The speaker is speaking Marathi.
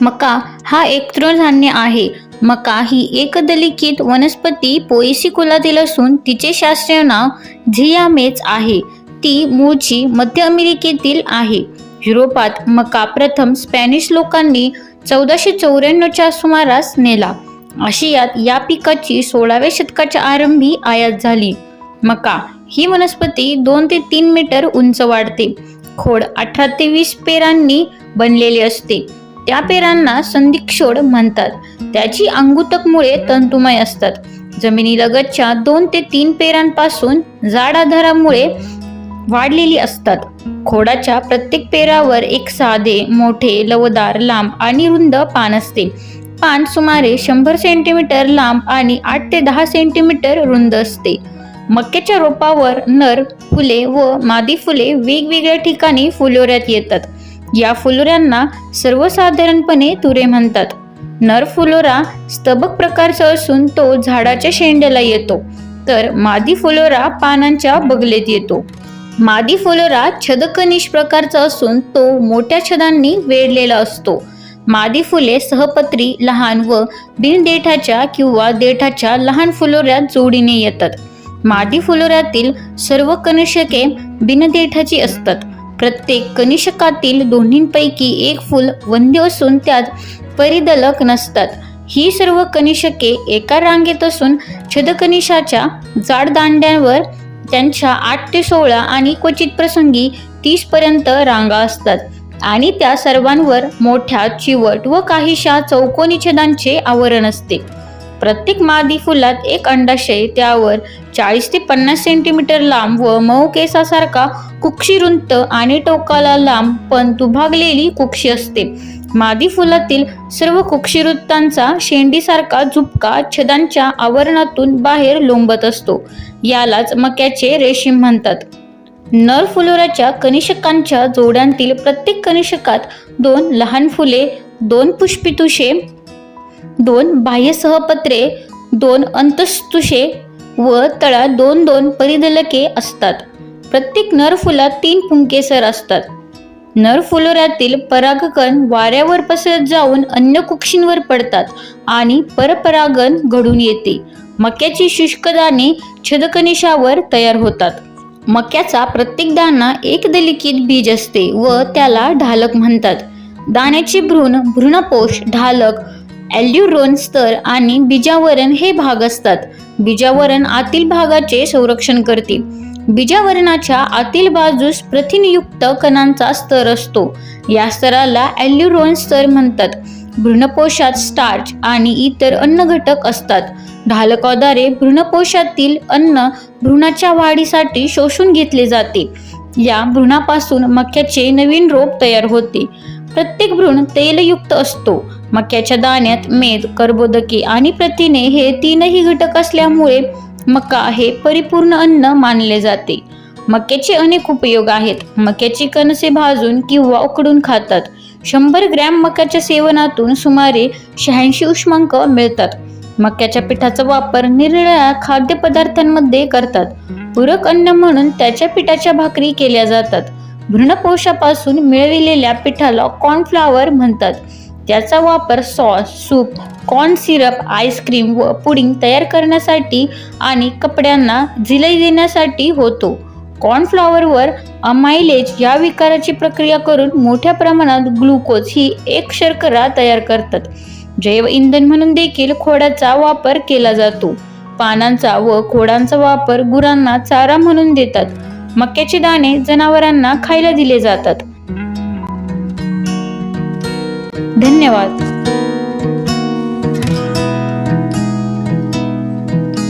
मका हा एक तृणधान्य आहे. मका ही एकदलिकित वनस्पती पोएसी कुलातील असून तिचे शास्त्रीय नाव झियामेच आहे. ती मूळची मध्य अमेरिकेतील आहे. युरोपात मका प्रथम स्पॅनिश लोकांनी चौदाशे चौऱ्याण्णवच्या सुमारास नेला. आशियात या पिकाची सोळाव्या शतकाच्या आरंभी आयात झाली. मका ही वनस्पती दोन ते तीन मीटर उंच वाढते. खोड अठरा ते वीस पेरांनी बनलेले असते. त्या पेरांना संधिक्षोड म्हणतात. त्याची अंगुतक मुळे तंतुमय असतात. जमिनीलगतच्या दोन ते तीन पेरांपासून जाड आधारामुळे वाढलेली असतात. खोडाच्या प्रत्येक पेरावर एक साधे मोठे लवदार लांब आणि रुंद पान असते. पान सुमारे शंभर सेंटीमीटर लांब आणि आठ ते दहा सेंटीमीटर रुंद असते. मक्याच्या रोपावर नर फुले व मादी फुले वेगवेगळ्या ठिकाणी फुलोऱ्यात येतात. या फुलोऱ्यांना सर्वसाधारणपणे तुरे म्हणतात. नर फुलोरा स्तबक प्रकारचा असून तो झाडाच्या शेंड्याला येतो. तर मादी फुलोरा पानांच्या बगलेत येतो. मादी फुलोरा छदकनिश प्रकारचा असून तो मोठ्या छदांनी वेढलेला असतो. मादी फुले सहपत्री लहान व बिनदेठाच्या किंवा देठाच्या लहान फुलोऱ्यात जोडीने येतात. मादी फुलोऱ्यातील सर्व कनिषके बिनदेठाची असतात. प्रत्येक कनिष्कातील दोन्हींपैकी एक फूल वंद्य असून त्यात परिदलक नसतात. ही सर्व कनिष्के एका रांगेत असून छदकनिशाच्या जाड दांड्यांवर त्यांच्या आठ ते सोळा आणि क्वचित प्रसंगी तीस पर्यंत रांगा असतात आणि त्या सर्वांवर मोठ्या चिवट व काहीशा चौकोनी छदांचे आवरण असते. प्रत्येक मादी फुलात एक अंडाशय त्यावर चाळीस ते पन्नास सेंटीमीटर लांब व मऊ केसासारखा कुक्षी रुंत आणि टोकाला लांब पण दुभागलेली कुक्षी असते. मादी फुलातील सर्व कुक्षीवृत्तांचा शेंडीसारखा झुपका छदांच्या आवरणातून बाहेर लोंबत असतो. यालाच मक्याचे रेशीम म्हणतात. नर फुलोराच्या कनिषकांच्या जोड्यांतील प्रत्येक कनिषकात दोन लहान फुले दोन पुष्पितुषे दोन बाह्य सहपत्रे दोन अंतस्तुषे व तळा दोन दोन परिदलके असतात. प्रत्येक नर फुलात तीन पुंकेसर असतात. नर फुलोऱ्यातील परागकण वाऱ्यावर पसरत जाऊन अन्य कुक्षींवर पडतात आणि परपरागण घडून येते. मक्याची शुष्क दाणे छदकनिशावर तयार होतात. मक्याचा प्रत्येक दाना एक दलिकित बीज असते व त्याला ढालक म्हणतात. दाण्याचे भ्रूण भ्रूणपोष ढालक ॲल्युरोन स्तर आणि बीजावरण हे भाग असतात. बीजावरण आतील भागाचे संरक्षण करते. बीजावरणाच्या आतील बाजूस प्रथिनयुक्त कणांचा स्तर असतो. या स्तराला ॲल्युरोन स्तर म्हणतात. भ्रूणपोषात स्टार्च आणि इतर अन्न घटक असतात. ढालकाद्वारे भ्रूणपोषातील अन्न भ्रूणाच्या वाढीसाठी शोषून घेतले जाते. या भ्रूणापासून मक्याचे नवीन रोप तयार होते. प्रत्येक भ्रूण तेलयुक्त असतो. मक्याच्या दाण्यात मेद कर्बोदके आणि प्रथिने हे तीनही घटक असल्यामुळे मका हे परिपूर्ण अन्न मानले जाते. मक्याचे अनेक उपयोग आहेत. मक्याची कणसे भाजून किंवा उकडून खातात. शंभर ग्रॅम मक्याच्या सेवनातून सुमारे शहाऐंशी उष्मांक मिळतात. मक्याच्या पिठाचा वापर निरनिळ्या खाद्यपदार्थांमध्ये करतात. पूरक अन्न म्हणून त्याच्या पिठाच्या भाकरी केल्या जातात. भ्रूणपोषापासून मिळविलेल्या पिठाला कॉर्नफ्लावर म्हणतात. याचा वापर sauce soup corn syrup ice cream व पुडिंग तयार करण्यासाठी आणि कपड्यांना झिलई देण्यासाठी होतो. कॉर्नफ्लॉवरवर अमायलेज या विकाराची प्रक्रिया करून मोठ्या प्रमाणात ग्लुकोज ही एक शर्करा तयार करतात. जैव इंधन म्हणून देखील खोडाचा वापर केला जातो. पानांचा व खोडांचा वापर गुरांना चारा म्हणून देतात. मक्याचे दाणे जनावरांना खायला दिले जातात. धन्यवाद.